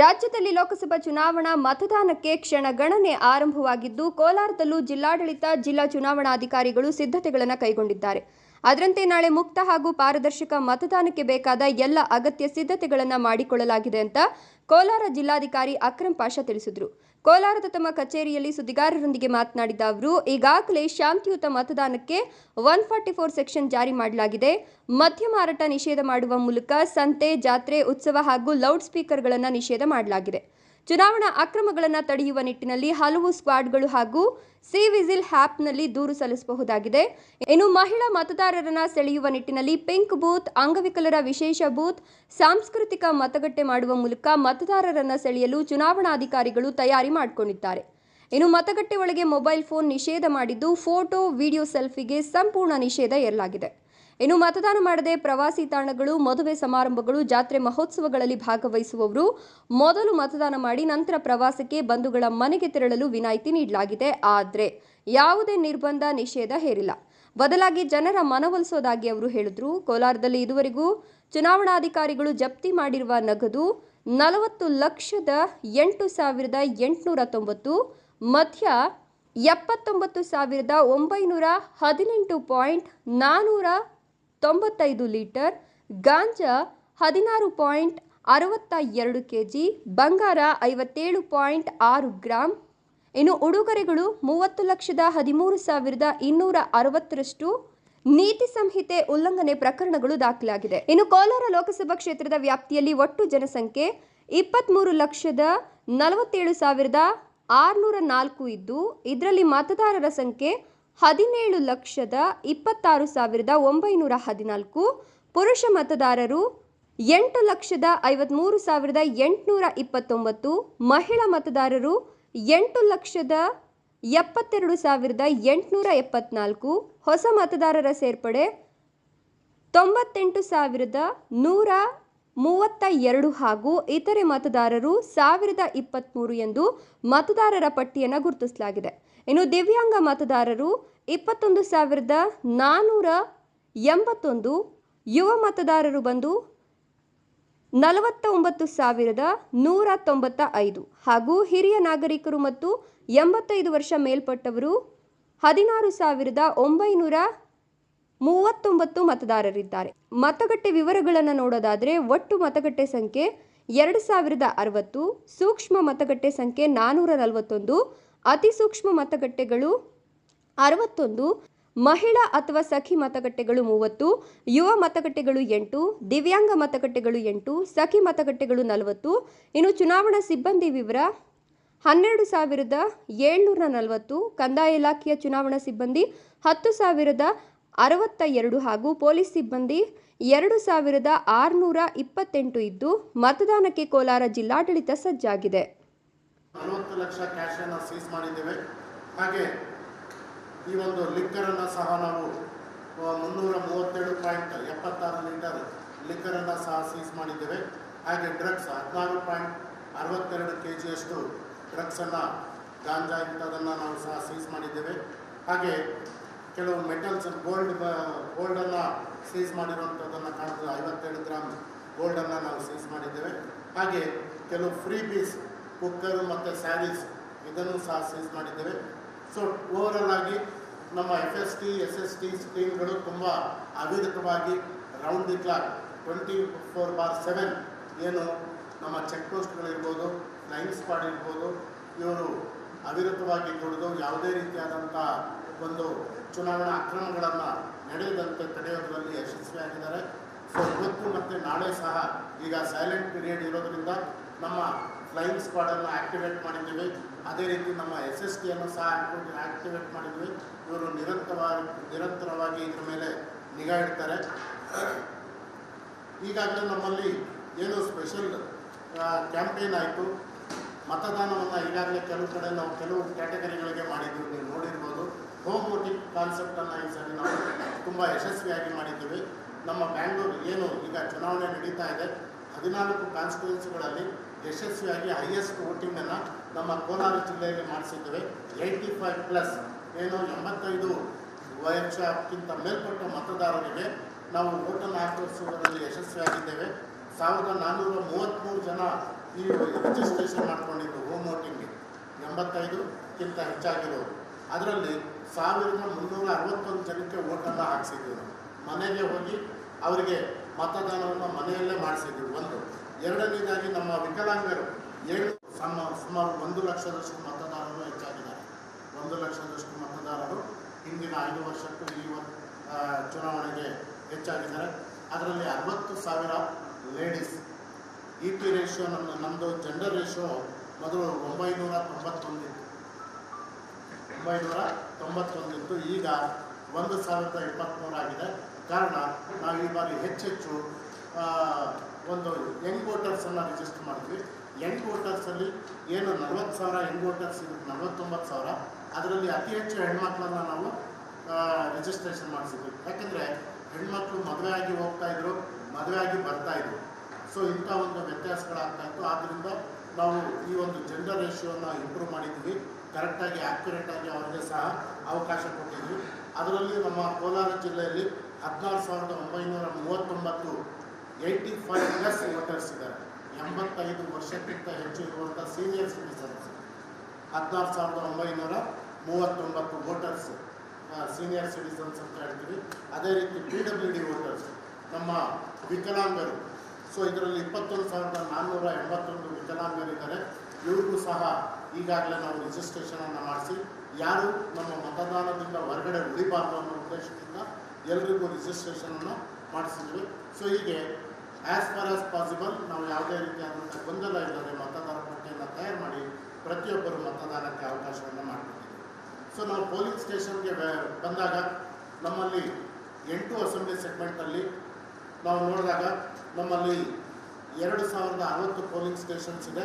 ರಾಜ್ಯದಲ್ಲಿ ಲೋಕಸಭಾ ಚುನಾವಣಾ ಮತದಾನಕ್ಕೆ ಕ್ಷಣಗಣನೆ ಆರಂಭವಾಗಿದ್ದು, ಕೋಲಾರದಲ್ಲೂ ಜಿಲ್ಲಾಡಳಿತ, ಜಿಲ್ಲಾ ಚುನಾವಣಾಧಿಕಾರಿಗಳು ಸಿದ್ಧತೆಗಳನ್ನು ಕೈಗೊಂಡಿದ್ದಾರೆ. ಅದರಂತೆ ನಾಳೆ ಮುಕ್ತ ಹಾಗೂ ಪಾರದರ್ಶಕ ಮತದಾನಕ್ಕೆ ಬೇಕಾದ ಎಲ್ಲ ಅಗತ್ಯ ಸಿದ್ಧತೆಗಳನ್ನು ಮಾಡಿಕೊಳ್ಳಲಾಗಿದೆ ಅಂತ ಕೋಲಾರ ಜಿಲ್ಲಾಧಿಕಾರಿ ಅಕ್ರಂ ಪಾಷಾ ತಿಳಿಸಿದರು. ಕೋಲಾರದ ತಮ್ಮ ಕಚೇರಿಯಲ್ಲಿ ಸುದ್ದಿಗಾರರೊಂದಿಗೆ ಮಾತನಾಡಿದ ಅವರು, ಈಗಾಗಲೇ ಶಾಂತಿಯುತ ಮತದಾನಕ್ಕೆ ಒನ್ ಫಾರ್ಟಿ ಫೋರ್ ಸೆಕ್ಷನ್ ಜಾರಿ ಮಾಡಲಾಗಿದೆ. ಮದ್ಯ ಮಾರಾಟ ನಿಷೇಧ ಮಾಡುವ ಮೂಲಕ ಸಂತೆ, ಜಾತ್ರೆ, ಉತ್ಸವ ಹಾಗೂ ಲೌಡ್ ಸ್ಪೀಕರ್ಗಳನ್ನು ನಿಷೇಧ ಮಾಡಲಾಗಿದೆ. ಚುನಾವಣಾ ಅಕ್ರಮಗಳನ್ನು ತಡೆಯುವ ನಿಟ್ಟಿನಲ್ಲಿ ಹಲವು ಸ್ಕ್ವಾಡ್ಗಳು ಹಾಗೂ ಸಿ ವಿಜಿಲ್ ಹ್ಯಾಪ್ನಲ್ಲಿ ದೂರು ಸಲ್ಲಿಸಬಹುದಾಗಿದೆ. ಇನ್ನು ಮಹಿಳಾ ಮತದಾರರನ್ನ ಸೆಳೆಯುವ ನಿಟ್ಟಿನಲ್ಲಿ ಪಿಂಕ್ ಬೂತ್, ಅಂಗವಿಕಲರ ವಿಶೇಷ ಬೂತ್, ಸಾಂಸ್ಕೃತಿಕ ಮತಗಟ್ಟೆ ಮಾಡುವ ಮೂಲಕ ಮತದಾರರನ್ನ ಸೆಳೆಯಲು ಚುನಾವಣಾಧಿಕಾರಿಗಳು ತಯಾರಿ ಮಾಡಿಕೊಂಡಿದ್ದಾರೆ. ಇನ್ನು ಮತಗಟ್ಟೆ ಒಳಗೆ ಮೊಬೈಲ್ ಫೋನ್ ನಿಷೇಧ ಮಾಡಿದ್ದು, ಫೋಟೋ, ವಿಡಿಯೋ ಸೆಲ್ಫಿಗೆ ಸಂಪೂರ್ಣ ನಿಷೇಧ ಏರಲಾಗಿದೆ ಇನ್ನು ಮತದಾನ ಮಾಡದೆ ಪ್ರವಾಸಿ ತಾಣಗಳು, ಮದುವೆ ಸಮಾರಂಭಗಳು, ಜಾತ್ರೆ ಮಹೋತ್ಸವಗಳಲ್ಲಿ ಭಾಗವಹಿಸುವವರು ಮೊದಲು ಮತದಾನ ಮಾಡಿ ನಂತರ ಪ್ರವಾಸಕ್ಕೆ ಬಂಧುಗಳ ಮನೆಗೆ ತೆರಳಲು ವಿನಾಯಿತಿ ನೀಡಲಾಗಿದೆ. ಆದರೆ ಯಾವುದೇ ನಿರ್ಬಂಧ, ನಿಷೇಧ ಹೇರಿಲ್ಲ. ಬದಲಾಗಿ ಜನರ ಮನವೊಲಿಸೋದಾಗಿ ಅವರು ಹೇಳಿದ್ರು. ಕೋಲಾರದಲ್ಲಿ ಇದುವರೆಗೂ ಚುನಾವಣಾಧಿಕಾರಿಗಳು ಜಪ್ತಿ ಮಾಡಿರುವ ನಗದು ನಲವತ್ತು ಲಕ್ಷದ ಎಂಟು ಸಾವಿರದ ಎಂಟುನೂರ ತೊಂಬತ್ತು, ಮಧ್ಯ ಎಪ್ಪತ್ತೊಂಬತ್ತು ಸಾವಿರದ ಒಂಬೈನೂರ ಹದಿನೆಂಟು ಪಾಯಿಂಟ್ ನಾನ್ನೂರ ತೊಂಬತ್ತೈದು ಲೀಟರ್ ಗಾಂಜಾ ಹದಿನಾರು ಪಾಯಿಂಟ್ ಅರವತ್ತ ಎರಡು ಕೆ ಜಿ ಬಂಗಾರ ಐವತ್ತೇಳು ಪಾಯಿಂಟ್ ಆರು ಗ್ರಾಂ, ಇನ್ನು ಉಡುಗೊರೆಗಳು ಮೂವತ್ತು ಲಕ್ಷದ ಹದಿಮೂರು ಸಾವಿರದ ಇನ್ನೂರ ಅರವತ್ತರಷ್ಟು, ನೀತಿ ಸಂಹಿತೆ ಉಲ್ಲಂಘನೆ ಪ್ರಕರಣಗಳು ದಾಖಲಾಗಿದೆ. ಇನ್ನು ಕೋಲಾರ ಲೋಕಸಭಾ ಕ್ಷೇತ್ರದ ವ್ಯಾಪ್ತಿಯಲ್ಲಿ ಒಟ್ಟು ಜನಸಂಖ್ಯೆ ಇಪ್ಪತ್ತ್ಮೂರು ಲಕ್ಷದ ನಲವತ್ತೇಳು ಸಾವಿರದ ಆರುನೂರ ನಾಲ್ಕು ಇದ್ದು, ಇದರಲ್ಲಿ ಮತದಾರರ ಸಂಖ್ಯೆ ಹದಿನೇಳು ಲಕ್ಷದ ಇಪ್ಪತ್ತಾರು ಸಾವಿರದ ಒಂಬೈನೂರ ಹದಿನಾಲ್ಕು. ಪುರುಷ ಮತದಾರರು ಎಂಟು ಲಕ್ಷದ ಐವತ್ಮೂರು ಸಾವಿರದ ಎಂಟುನೂರ ಇಪ್ಪತ್ತೊಂಬತ್ತು. ಮಹಿಳಾ ಮತದಾರರು ಎಂಟು ಲಕ್ಷದ ಎಪ್ಪತ್ತೆರಡು ಸಾವಿರದ ಎಂಟುನೂರ ಎಪ್ಪತ್ನಾಲ್ಕು. ಹೊಸ ಮತದಾರರ ಸೇರ್ಪಡೆ ತೊಂಬತ್ತೆಂಟು ಸಾವಿರದ ನೂರ ಮೂವತ್ತ ಎರಡು ಹಾಗೂ ಇತರೆ ಮತದಾರರು ಸಾವಿರದ ಇಪ್ಪತ್ತ್ಮೂರು ಎಂದು ಮತದಾರರ ಪಟ್ಟಿಯನ್ನು ಗುರುತಿಸಲಾಗಿದೆ. ಇನ್ನು ದಿವ್ಯಾಂಗ ಮತದಾರರು ಇಪ್ಪತ್ತೊಂದು ಸಾವಿರದ ನಾನ್ನೂರ ಎಂಬತ್ತೊಂದು ಯುವ ಮತದಾರರು ಬಂದು ನಲವತ್ತ ಒಂಬತ್ತು ಸಾವಿರದ ನೂರ ತೊಂಬತ್ತ ಐದು ಹಾಗೂ ಹಿರಿಯ ನಾಗರಿಕರು ಮತ್ತು ಎಂಬತ್ತೈದು ವರ್ಷ ಮೇಲ್ಪಟ್ಟವರು ಹದಿನಾರು ಸಾವಿರದ ಒಂಬೈನೂರ ಮೂವತ್ತೊಂಬತ್ತು ಮತದಾರರಿದ್ದಾರೆ. ಮತಗಟ್ಟೆ ವಿವರಗಳನ್ನು ನೋಡೋದಾದರೆ ಒಟ್ಟು ಮತಗಟ್ಟೆ ಸಂಖ್ಯೆ ಎರಡು ಸಾವಿರದ ಅರವತ್ತು, ಸೂಕ್ಷ್ಮ ಮತಗಟ್ಟೆ ಸಂಖ್ಯೆ ನಾನ್ನೂರ ನಲವತ್ತೊಂದು, ಅತಿ ಸೂಕ್ಷ್ಮ ಮತಗಟ್ಟೆಗಳು ಅರವತ್ತೊಂದು, ಮಹಿಳಾ ಅಥವಾ ಸಖಿ ಮತಗಟ್ಟೆಗಳು ಮೂವತ್ತು, ಯುವ ಮತಗಟ್ಟೆಗಳು ಎಂಟು, ದಿವ್ಯಾಂಗ ಮತಗಟ್ಟೆಗಳು ಎಂಟು, ಸಖಿ ಮತಗಟ್ಟೆಗಳು ನಲವತ್ತು. ಇನ್ನು ಚುನಾವಣಾ ಸಿಬ್ಬಂದಿ ವಿವರ, ಹನ್ನೆರಡು ಸಾವಿರದ ಏಳ್ನೂರ ನಲವತ್ತು, ಕಂದಾಯ ಇಲಾಖೆಯ ಚುನಾವಣಾ ಸಿಬ್ಬಂದಿ, ಹತ್ತು ಸಾವಿರದ ಅರವತ್ತ ಎರಡು ಹಾಗೂ ಪೊಲೀಸ್ ಸಿಬ್ಬಂದಿ, ಎರಡು ಸಾವಿರದ ಆರುನೂರ ಇಪ್ಪತ್ತೆಂಟು ಇದ್ದು, ಮತದಾನಕ್ಕೆ ಕೋಲಾರ ಜಿಲ್ಲಾಡಳಿತ ಸಜ್ಜಾಗಿದೆ ನಲವತ್ತು ಲಕ್ಷ ಕ್ಯಾಶನ್ನು ಸೀಸ್ ಮಾಡಿದ್ದೇವೆ ಹಾಗೆ ಈ ಒಂದು ಲಿಕ್ಕರನ್ನು ಸಹ ನಾವು ಮುನ್ನೂರ ಮೂವತ್ತೇಳು ಪಾಯಿಂಟ್ ಎಪ್ಪತ್ತಾರು ಲೀಟರ್ ಲಿಕ್ಕರನ್ನು ಸಹ ಸೀಸ್ ಮಾಡಿದ್ದೇವೆ. ಹಾಗೆ ಡ್ರಗ್ಸ್ ಹದಿನಾರು ಪಾಯಿಂಟ್ ಅರವತ್ತೆರಡು ಕೆ ಜಿಯಷ್ಟು ಡ್ರಗ್ಸನ್ನು ಗಾಂಜಾ ಇಂಥದನ್ನು ನಾವು ಸಹ ಸೀಸ್ ಮಾಡಿದ್ದೇವೆ. ಹಾಗೆ ಕೆಲವು ಮೆಟಲ್ಸ್ ಗೋಲ್ಡ್ ಗೋಲ್ಡನ್ನು ಸೀಸ್ ಮಾಡಿರುವಂಥದ್ದನ್ನು ಕಾಣ್ತದೆ. ಐವತ್ತೆರಡು ಗ್ರಾಮ್ ಗೋಲ್ಡನ್ನು ನಾವು ಸೀಸ್ ಮಾಡಿದ್ದೇವೆ. ಹಾಗೆ ಕೆಲವು ಫ್ರೀ ಪೀಸ್ ಕುಕ್ಕರು ಮತ್ತು ಸ್ಯಾರೀಸ್ ಇದನ್ನು ಸಹ ಸೀಸ್ ಮಾಡಿದ್ದೇವೆ. ಸೊ ಓವರಲ್ ಆಗಿ ನಮ್ಮ F S T S S T ಟೀಮ್ಗಳು ತುಂಬ ಅವಿರತವಾಗಿ round the clock twenty four bar seven ಏನು ನಮ್ಮ ಚೆಕ್ ಪೋಸ್ಟ್ಗಳಿರ್ಬೋದು ಲೈನ್ ಸ್ಕ್ವಾಡ್ ಇರ್ಬೋದು, ಇವರು ಅವಿರತವಾಗಿ ದುಡಿದು ಯಾವುದೇ ರೀತಿಯಾದಂಥ ಒಂದು ಚುನಾವಣಾ ಅಕ್ರಮಗಳನ್ನು ನಡೆಯದಂತೆ ತಡೆಯೋದರಲ್ಲಿ ಯಶಸ್ವಿಯಾಗಿದ್ದಾರೆ. ಸೊ ಇವತ್ತು ಮತ್ತು ನಾಳೆ ಸಹ ಈಗ ಸೈಲೆಂಟ್ ಪೀರಿಯಡ್ ಇರೋದರಿಂದ ನಮ್ಮ ಫ್ಲೈಯಿಂಗ್ ಸ್ಕ್ವಾಡನ್ನು ಆ್ಯಕ್ಟಿವೇಟ್ ಮಾಡಿದ್ದೀವಿ. ಅದೇ ರೀತಿ ನಮ್ಮ ಎಸ್ ಎಸ್ ಟಿಯನ್ನು ಸಹ ಆಕ್ಟಿವೇಟ್ ಮಾಡಿದ್ವಿ. ಇವರು ನಿರಂತರವಾಗಿ ನಿರಂತರವಾಗಿ ಇದ್ರ ಮೇಲೆ ನಿಗಾ ಇಡ್ತಾರೆ. ಈಗಾಗಲೇ ನಮ್ಮಲ್ಲಿ ಏನು ಸ್ಪೆಷಲ್ ಕ್ಯಾಂಪೇನ್ ಆಯಿತು. ಮತದಾನವನ್ನು ಈಗಾಗಲೇ ಕೆಲವು ಕಡೆ ನಾವು ಕೆಲವು ಕ್ಯಾಟಗರಿಗಳಿಗೆ ಮಾಡಿದ್ದೀವಿ ನೀವು ನೋಡಿರ್ಬೋದು. ಹೋಮ್ ವೋಟಿಂಗ್ ಕಾನ್ಸೆಪ್ಟನ್ನು ಈ ಸರಿ ನಾವು ತುಂಬ ಯಶಸ್ವಿಯಾಗಿ ಮಾಡಿದ್ದೀವಿ. ನಮ್ಮ ಬ್ಯಾಂಗ್ಳೂರು ಏನು ಈಗ ಚುನಾವಣೆ ನಡೀತಾ ಇದೆ. ಹದಿನಾಲ್ಕು ಕಾನ್ಸ್ಟಿಟ್ಯೂನ್ಸಿಗಳಲ್ಲಿ ಯಶಸ್ವಿಯಾಗಿ ಹೈಯೆಸ್ಟ್ ವೋಟಿಂಗನ್ನು ನಮ್ಮ ಕೋಲಾರ ಜಿಲ್ಲೆಯಲ್ಲಿ ಮಾಡಿಸಿದ್ದೇವೆ. ಏಯ್ಟಿ ಫೈವ್ ಪ್ಲಸ್ ಏನು ಎಂಬತ್ತೈದು ವರ್ಷಕ್ಕಿಂತ ಮೇಲ್ಪಟ್ಟ ಮತದಾರರಿಗೆ ನಾವು ಓಟನ್ನು ಹಾಕಿಸುವುದರಲ್ಲಿ ಯಶಸ್ವಿಯಾಗಿದ್ದೇವೆ. ಸಾವಿರದ ನಾನ್ನೂರ ಮೂವತ್ತ್ಮೂರು ಜನ ಈ ರಿಜಿಸ್ಟ್ರೇಷನ್ ಮಾಡಿಕೊಂಡಿದ್ದು ಹೋಮ್ ವೋಟಿಂಗ್ಗೆ ಎಂಬತ್ತೈದಕ್ಕಿಂತ ಹೆಚ್ಚಾಗಿರೋರು ಅದರಲ್ಲಿ ಸಾವಿರದ ಮುನ್ನೂರ ಅರವತ್ತೊಂದು ಜನಕ್ಕೆ ಓಟನ್ನು ಹಾಕಿಸಿದ್ದೀವಿ. ಮನೆಗೆ ಹೋಗಿ ಅವರಿಗೆ ಮತದಾನವನ್ನು ಮನೆಯಲ್ಲೇ ಮಾಡಿಸಿದ್ದೀವಿ. ಒಂದು. ಎರಡನೇದಾಗಿ ನಮ್ಮ ವಿಕಲಾಂಗರು ಏಳು ಸಮ ಸುಮಾರು ಒಂದು ಲಕ್ಷದಷ್ಟು ಮತದಾರರು ಹೆಚ್ಚಾಗಿದ್ದಾರೆ. ಒಂದು ಲಕ್ಷದಷ್ಟು ಮತದಾರರು ಹಿಂದಿನ ಐದು ವರ್ಷಕ್ಕೂ ಈ ಚುನಾವಣೆಗೆ ಹೆಚ್ಚಾಗಿದ್ದಾರೆ. ಅದರಲ್ಲಿ ಅರವತ್ತು ಸಾವಿರ ಲೇಡೀಸ್ ಇ ಪಿ ರೇಷಿಯೋ ನಮ್ಮ ನಮ್ಮದು ಜೆಂಡರ್ ರೇಷಿಯೋ ಮೊದಲು ಒಂಬೈನೂರ ತೊಂಬತ್ತೊಂದಿತ್ತು. ಒಂಬೈನೂರ ತೊಂಬತ್ತೊಂದಿತ್ತು. ಈಗ ಒಂದು ಸಾವಿರದ ಇಪ್ಪತ್ತ್ಮೂರಾಗಿದೆ ಕಾರಣ ನಾವು ಈ ಬಾರಿ ಹೆಚ್ಚೆಚ್ಚು ಒಂದು ಯಂಗ್ ವೋಟರ್ಸನ್ನು ರಿಜಿಸ್ಟರ್ ಮಾಡಿದ್ವಿ. ಯಂಗ್ ವೋಟರ್ಸಲ್ಲಿ ಏನು ನಲ್ವತ್ತು ಸಾವಿರ ಯಂಗ್ ವೋಟರ್ಸ್ ನಲವತ್ತೊಂಬತ್ತು ಸಾವಿರ. ಅದರಲ್ಲಿ ಅತಿ ಹೆಚ್ಚು ಹೆಣ್ಮಕ್ಳನ್ನ ನಾವು ರಿಜಿಸ್ಟ್ರೇಷನ್ ಮಾಡಿಸಿದ್ವಿ. ಯಾಕೆಂದರೆ ಹೆಣ್ಮಕ್ಳು ಮದುವೆ ಆಗಿ ಹೋಗ್ತಾ ಇದ್ರು, ಮದುವೆ ಆಗಿ ಬರ್ತಾ ಇದ್ರು. ಸೊ ಇಂಥ ಒಂದು ವ್ಯತ್ಯಾಸಗಳಾಗ್ತಾ ಇತ್ತು. ಆದ್ದರಿಂದ ನಾವು ಈ ಒಂದು ಜೆಂಡರ್ ರೇಷಿಯೋನ ಇಂಪ್ರೂವ್ ಮಾಡಿದ್ವಿ. ಕರೆಕ್ಟಾಗಿ ಆ್ಯಕ್ಯುರೇಟಾಗಿ ಅವರಿಗೆ ಸಹ ಅವಕಾಶ ಕೊಟ್ಟಿದ್ವಿ. ಅದರಲ್ಲಿ ನಮ್ಮ ಕೋಲಾರ ಜಿಲ್ಲೆಯಲ್ಲಿ ಹದಿನಾರು ಸಾವಿರದ ಒಂಬೈನೂರ ಮೂವತ್ತೊಂಬತ್ತು ಏಯ್ಟಿ ಫೈವ್ ಪ್ಲಸ್ ವೋಟರ್ಸ್ ಇದ್ದಾರೆ. ಎಂಬತ್ತೈದು ವರ್ಷಕ್ಕಿಂತ ಹೆಚ್ಚು ಇರುವಂಥ ಸೀನಿಯರ್ ಸಿಟಿಸನ್ಸ್ ಹದಿನಾರು ಸಾವಿರದ ಒಂಬೈನೂರ ಮೂವತ್ತೊಂಬತ್ತು ವೋಟರ್ಸ್ ಸೀನಿಯರ್ ಸಿಟಿಸನ್ಸ್ ಅಂತ ಹೇಳ್ತೀವಿ. ಅದೇ ರೀತಿ ಪಿ ಡಬ್ಲ್ಯೂ ಡಿ ವೋಟರ್ಸ್ ನಮ್ಮ ವಿಕಲಾಂಗರು. ಸೊ ಇದರಲ್ಲಿ ಇಪ್ಪತ್ತೊಂದು ಸಾವಿರದ ನಾನ್ನೂರ ಎಂಬತ್ತೊಂದು ವಿಕಲಾಂಗರಿದ್ದಾರೆ. ಇವ್ರಿಗೂ ಸಹ ಈಗಾಗಲೇ ನಾವು ರಿಜಿಸ್ಟ್ರೇಷನನ್ನು ಮಾಡಿಸಿ, ಯಾರು ನಮ್ಮ ಮತದಾನದಿಂದ ಹೊರಗಡೆ ಉಳಿಬಾರ್ದು ಅನ್ನೋ ಉದ್ದೇಶದಿಂದ ಎಲ್ರಿಗೂ ರಿಜಿಸ್ಟ್ರೇಷನನ್ನು ಮಾಡಿಸಿದ್ವಿ. ಸೊ ಹೀಗೆ ಆ್ಯಸ್ ಫಾರ್ ಆಸ್ ಪಾಸಿಬಲ್ ನಾವು ಯಾವುದೇ ರೀತಿಯಾದಂಥ ಗೊಂದಲ ಇಲ್ಲದೆ ಮತದಾರ ಪಟ್ಟಿಯನ್ನು ತಯಾರು ಮಾಡಿ ಪ್ರತಿಯೊಬ್ಬರು ಮತದಾನಕ್ಕೆ ಅವಕಾಶವನ್ನು ಮಾಡಿಕೊಟ್ಟಿದ್ದೀವಿ ಸೊ ನಾವು ಪೋಲಿಂಗ್ ಸ್ಟೇಷನ್ಗೆ ಬಂದಾಗ ನಮ್ಮಲ್ಲಿ ಎಂಟು ಅಸೆಂಬ್ಲಿ ಸೆಗ್ಮೆಂಟಲ್ಲಿ ನಾವು ನೋಡಿದಾಗ ನಮ್ಮಲ್ಲಿ ಎರಡು ಸಾವಿರದ ಅರವತ್ತು ಪೋಲಿಂಗ್ ಸ್ಟೇಷನ್ಸ್ ಇದೆ.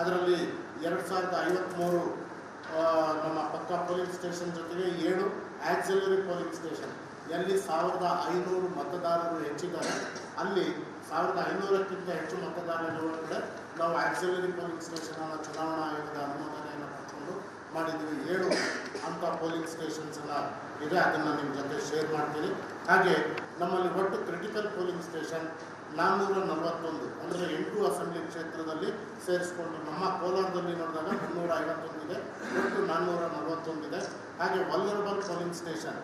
ಅದರಲ್ಲಿ ಎರಡು ಸಾವಿರದ ಐವತ್ತ್ಮೂರು ನಮ್ಮ ಪಕ್ಕ ಪೋಲಿಂಗ್ ಸ್ಟೇಷನ್ ಜೊತೆಗೆ ಏಳು ಆಕ್ಸಿಲರಿ ಪೋಲಿಂಗ್ ಸ್ಟೇಷನ್. ಎಲ್ಲಿ ಸಾವಿರದ ಐನೂರು ಮತದಾರರು ಹೆಚ್ಚಿದ್ದಾರೆ, ಅಲ್ಲಿ ಸಾವಿರದ ಐನೂರಕ್ಕಿಂತ ಹೆಚ್ಚು ಮತದಾರರಿರುವ ಕೂಡ ನಾವು ಆಕ್ಸಿಲರಿ ಪೋಲಿಂಗ್ ಸ್ಟೇಷನನ್ನು ಚುನಾವಣಾ ಆಯೋಗದ ಅನುಮೋದನೆಯನ್ನು ಪಡ್ಕೊಂಡು ಮಾಡಿದ್ದೀವಿ. ಏಳು ಅಂಥ ಪೋಲಿಂಗ್ ಸ್ಟೇಷನ್ಸ್ ಎಲ್ಲ ಇದೆ, ಅದನ್ನು ನಿಮ್ಮ ಜೊತೆ ಶೇರ್ ಮಾಡ್ತೀನಿ. ಹಾಗೆ ನಮ್ಮಲ್ಲಿ ಒಟ್ಟು ಕ್ರಿಟಿಕಲ್ ಪೋಲಿಂಗ್ ಸ್ಟೇಷನ್ ನಾನ್ನೂರ ನಲವತ್ತೊಂದು ಅಂದರೆ ಎಂಟು ಅಸೆಂಬ್ಲಿ ಕ್ಷೇತ್ರದಲ್ಲಿ ಸೇರಿಸ್ಕೊಂಡು ನಮ್ಮ ಕೋಲಾರದಲ್ಲಿ ನೋಡಿದಾಗ ಮುನ್ನೂರ ಐವತ್ತೊಂದಿದೆ ಒಟ್ಟು ನಾನ್ನೂರ ನಲವತ್ತೊಂದಿದೆ ಹಾಗೆ ವಲ್ಲರ್ಬಲ್ ಪೋಲಿಂಗ್ ಸ್ಟೇಷನ್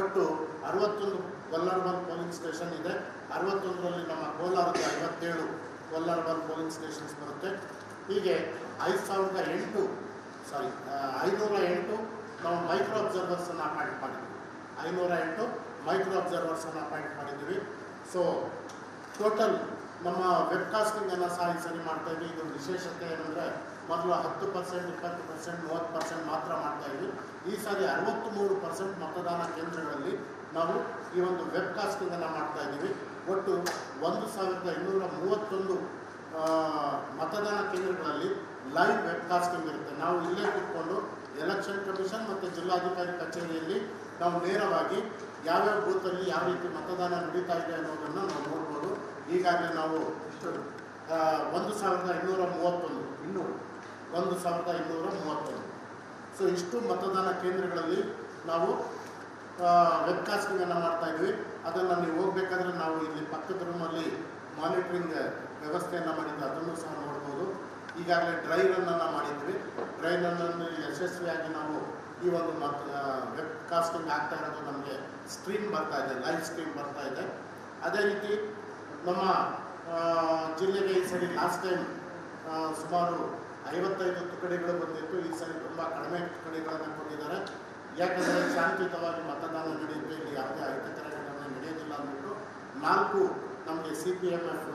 ಒಟ್ಟು ಅರವತ್ತೊಂದು ವಲ್ಲರ್ಬಲ್ ಪೋಲಿಂಗ್ ಸ್ಟೇಷನ್ ಇದೆ. ಅರವತ್ತೊಂದರಲ್ಲಿ ನಮ್ಮ ಕೋಲಾರದ ಐವತ್ತೇಳು ಕೋಲಾರ ಒನ್ ಪೋಲಿಂಗ್ ಸ್ಟೇಷನ್ಸ್ ಬರುತ್ತೆ. ಹೀಗೆ ಐದು ಸಾವಿರದ ಎಂಟು ಸಾರಿ ಐನೂರ ಎಂಟು ನಾವು ಮೈಕ್ರೋ ಅಬ್ಸರ್ವರ್ಸನ್ನು ಅಪಾಯಿಂಟ್ ಮಾಡಿದ್ವಿ. ಐನೂರ ಎಂಟು ಮೈಕ್ರೋ ಅಬ್ಸರ್ವರ್ಸನ್ನು ಅಪಾಯಿಂಟ್ ಮಾಡಿದ್ದೀವಿ. ಸೊ ಟೋಟಲ್ ನಮ್ಮ ವೆಬ್ಕಾಸ್ಟಿಂಗನ್ನು ಸಹ ಸರಿ ಮಾಡ್ತಾ ಇದ್ವಿ. ಇದು ವಿಶೇಷತೆ ಏನಂದರೆ ಮೊದಲು ಹತ್ತು ಪರ್ಸೆಂಟ್ ಇಪ್ಪತ್ತು ಪರ್ಸೆಂಟ್ ಮೂವತ್ತು ಪರ್ಸೆಂಟ್ ಮಾತ್ರ ಮಾಡ್ತಾ ಇದ್ವಿ. ಈ ಸಾರಿ ಅರವತ್ತ್ಮೂರು ಪರ್ಸೆಂಟ್ ಮತದಾನ ಕೇಂದ್ರಗಳಲ್ಲಿ ನಾವು ಈ ಒಂದು ವೆಬ್ಕಾಸ್ಟಿಂಗನ್ನು ಮಾಡ್ತಾ ಇದ್ದೀವಿ. ಒಟ್ಟು ಒಂದು ಸಾವಿರದ ಇನ್ನೂರ ಮೂವತ್ತೊಂದು ಮತದಾನ ಕೇಂದ್ರಗಳಲ್ಲಿ ಲೈವ್ ವೆಬ್ಕಾಸ್ಟಿಂಗ್ ಇರುತ್ತೆ. ನಾವು ಇಲ್ಲೇ ಕೂತ್ಕೊಂಡು ಎಲೆಕ್ಷನ್ ಕಮಿಷನ್ ಮತ್ತು ಜಿಲ್ಲಾಧಿಕಾರಿ ಕಚೇರಿಯಲ್ಲಿ ನಾವು ನೇರವಾಗಿ ಯಾವ್ಯಾವ ಬೂತಲ್ಲಿ ಯಾವ ರೀತಿ ಮತದಾನ ನಡೀತಾ ಇದೆ ಅನ್ನೋದನ್ನು ನಾವು ನೋಡ್ಬೋದು. ಈಗಾಗಲೇ ನಾವು ಒಂದು ಸಾವಿರದ ಇನ್ನೂರ ಮೂವತ್ತೊಂದು ಇನ್ನೂರು ಒಂದು ಸಾವಿರದ ಇನ್ನೂರ ಮೂವತ್ತೊಂದು. ಸೊ ಇಷ್ಟು ಮತದಾನ ಕೇಂದ್ರಗಳಲ್ಲಿ ನಾವು ವೆಬ್ಕಾಸ್ಟಿಂಗನ್ನು ಮಾಡ್ತಾ ಇದ್ವಿ. ಅದನ್ನು ನೀವು ಹೋಗ್ಬೇಕಾದ್ರೆ ನಾವು ಇಲ್ಲಿ ಪಕ್ಕದ ರೂಮಲ್ಲಿ ಮಾನಿಟ್ರಿಂಗ್ ವ್ಯವಸ್ಥೆಯನ್ನು ಮಾಡಿದ್ವಿ ಅದನ್ನು ಸಹ ನೋಡ್ಬೋದು. ಈಗಾಗಲೇ ಡ್ರೈ ರನ್ನನ್ನು ಮಾಡಿದ್ವಿ. ಡ್ರೈ ರನ್ನನ್ನು ಯಶಸ್ವಿಯಾಗಿ ನಾವು ಈ ಒಂದು ವೆಬ್ ಕಾಸ್ಟಿಂಗ್ ಆಗ್ತಾ ಇರೋದು ನಮಗೆ ಸ್ಟ್ರೀಮ್ ಬರ್ತಾ ಇದೆ ಲೈವ್ ಸ್ಟ್ರೀಮ್ ಬರ್ತಾ ಇದೆ. ಅದೇ ರೀತಿ ನಮ್ಮ ಜಿಲ್ಲೆಗೆ ಈ ಸರಿ ಲಾಸ್ಟ್ ಟೈಮ್ ಸುಮಾರು ಐವತ್ತೈದು ತುಕಡಿಗಳು ಬಂದಿತ್ತು. ಈ ಸರಿ ತುಂಬ ಕಡಿಮೆ ತುಕಡಿಗಳನ್ನು ಕೊಟ್ಟಿದ್ದಾರೆ. ಯಾಕಂದರೆ ಶಾಂತಿಯುತವಾಗಿ ಮತದಾನ ನಡೆಯುತ್ತೆ, ಇಲ್ಲಿ ಯಾವುದೇ ಅಹಿತಕರ ಘಟನೆ ನಡೆಯೋದಿಲ್ಲ ಅಂದ್ಬಿಟ್ಟು ನಾಲ್ಕು ನಮಗೆ ಸಿ ಪಿ ಎಂ ಎಫ್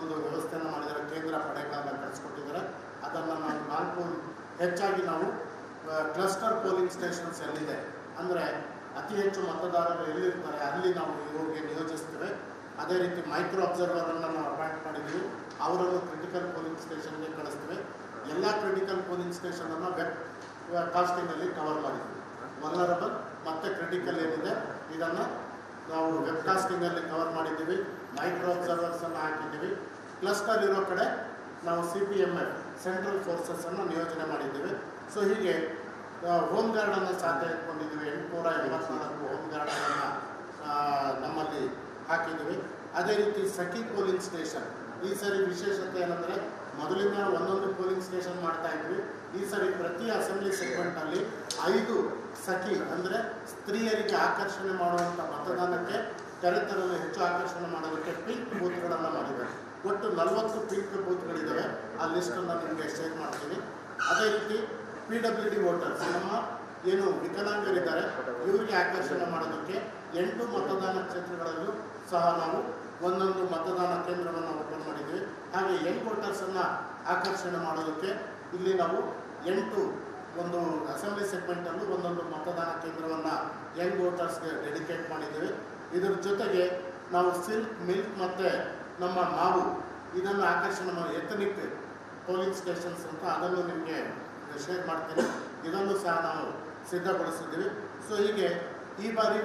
ಒಂದು ವ್ಯವಸ್ಥೆಯನ್ನು ಮಾಡಿದ್ದಾರೆ, ಕೇಂದ್ರ ಪಡೆಗಳನ್ನು ಕಳಿಸ್ಕೊಟ್ಟಿದ್ದಾರೆ ಅದನ್ನು ನಾವು ನಾಲ್ಕು ಹೆಚ್ಚಾಗಿ ನಾವು ಕ್ಲಸ್ಟರ್ ಪೋಲಿಂಗ್ ಸ್ಟೇಷನ್ಸ್ ಎಲ್ಲಿದೆ ಅಂದರೆ ಅತಿ ಹೆಚ್ಚು ಮತದಾರರು ಎಲ್ಲಿರ್ತಾರೆ ಅಲ್ಲಿ ನಾವು ಇವ್ರಿಗೆ ನಿಯೋಜಿಸ್ತೇವೆ. ಅದೇ ರೀತಿ ಮೈಕ್ರೋ ಅಬ್ಸರ್ವರನ್ನು ನಾವು ಅಪಾಯಿಂಟ್ ಮಾಡಿದ್ದೀವಿ. ಅವರನ್ನು ಕ್ರಿಟಿಕಲ್ ಪೋಲಿಂಗ್ ಸ್ಟೇಷನ್ಗೆ ಕಳಿಸ್ತೇವೆ. ಎಲ್ಲ ಕ್ರಿಟಿಕಲ್ ಪೋಲಿಂಗ್ ಸ್ಟೇಷನನ್ನು ವೆಬ್ ಕಾಸ್ಟಿಂಗಲ್ಲಿ ಕವರ್ ಮಾಡಿದ್ದೀವಿ. ವಲ್ನರಬಲ್ ಮತ್ತು ಕ್ರಿಟಿಕಲ್ ಏನಿದೆ, ಇದನ್ನು ನಾವು ವೆಬ್ ಕಾಸ್ಟಿಂಗಲ್ಲಿ ಕವರ್ ಮಾಡಿದ್ದೀವಿ ಮೈಕ್ರೋ ಅಬ್ಸರ್ವರ್ಸನ್ನು ಹಾಕಿದ್ದೀವಿ ಕ್ಲಸ್ಟರ್ ಇರೋ ಕಡೆ ನಾವು C P M F central ಫೋರ್ಸಸ್ಸನ್ನು ನಿಯೋಜನೆ ಮಾಡಿದ್ದೀವಿ. ಸೊ ಹೀಗೆ ಹೋಮ್ ಗಾರ್ಡನ್ನು ಸಾಧ್ಯ ಇಟ್ಕೊಂಡಿದ್ದೀವಿ, ಎಂಟುನೂರ ಎಂಬತ್ನಾಲ್ಕು ಹೋಮ್ ಗಾರ್ಡನ್ನು ನಮ್ಮಲ್ಲಿ ಹಾಕಿದ್ದೀವಿ. ಅದೇ ರೀತಿ ಸಖಿ ಪೋಲಿಂಗ್ ಸ್ಟೇಷನ್ ಈ ಸರಿ ವಿಶೇಷತೆ ಏನಂದರೆ, ಮೊದಲಿಂದ ಒಂದೊಂದು ಪೋಲಿಂಗ್ ಸ್ಟೇಷನ್ ಮಾಡ್ತಾ ಇದ್ವಿ. ಈ ಸರಿ ಪ್ರತಿ ಅಸೆಂಬ್ಲಿ ಸೆಗ್ಮೆಂಟಲ್ಲಿ ಐದು ಸಖಿ ಅಂದರೆ ಸ್ತ್ರೀಯರಿಗೆ ಆಕರ್ಷಣೆ ಮಾಡುವಂಥ ಮತದಾನಕ್ಕೆ ಕರೆತರಲು ಹೆಚ್ಚು ಆಕರ್ಷಣೆ ಮಾಡೋದಕ್ಕೆ ಪಿಂಕ್ ಬೂತ್ಗಳನ್ನು ಮಾಡಿದ್ದಾರೆ. ಒಟ್ಟು ನಲವತ್ತು ಪಿಂಕ್ ಬೂತ್ಗಳಿದ್ದಾವೆ ಆ ಲಿಸ್ಟನ್ನು ನಿಮಗೆ ಶೇರ್ ಮಾಡ್ತೀನಿ. ಅದೇ ರೀತಿ ಪಿ ಡಬ್ಲ್ಯೂ ಡಿ ವೋಟರ್ಸ್ ನಮ್ಮ ಏನು ವಿಕಲಾಂಗರಿದ್ದಾರೆ, ಇವರಿಗೆ ಆಕರ್ಷಣೆ ಮಾಡೋದಕ್ಕೆ ಎಂಟು ಮತದಾನ ಕ್ಷೇತ್ರಗಳಲ್ಲೂ ಸಹ ನಾವು ಒಂದೊಂದು ಮತದಾನ ಕೇಂದ್ರವನ್ನು ಓಪನ್ ಮಾಡಿದ್ದೀವಿ. ಹಾಗೆ ಯಂಗ್ ವೋಟರ್ಸನ್ನು ಆಕರ್ಷಣೆ ಮಾಡೋದಕ್ಕೆ ಇಲ್ಲಿ ನಾವು ಎಂಟು ಒಂದು ಅಸೆಂಬ್ಲಿ ಸೆಗ್ಮೆಂಟಲ್ಲೂ ಒಂದೊಂದು ಮತದಾನ ಕೇಂದ್ರವನ್ನು ಯಂಗ್ ವೋಟರ್ಸ್ಗೆ ಡೆಡಿಕೇಟ್ ಮಾಡಿದ್ದೀವಿ. ಇದರ ಜೊತೆಗೆ ನಾವು ಸಿಲ್ಕ್, ಮಿಲ್ಕ್ ಮತ್ತು ನಮ್ಮ ಮಾವು, ಇದನ್ನು ಆಕರ್ಷಣೆ ಮಾಡಿ ಎಥನಿಕ್ ಪೋಲಿಂಗ್ ಸ್ಟೇಷನ್ಸ್ ಅಂತ ಅದನ್ನು ನಿಮಗೆ ಶೇರ್ ಮಾಡ್ತೀನಿ. ಇದನ್ನು ಸಹ ನಾವು ಸಿದ್ಧಪಡಿಸಿದ್ದೀವಿ ಸೊ ಹೀಗೆ ಈ ಬಾರಿ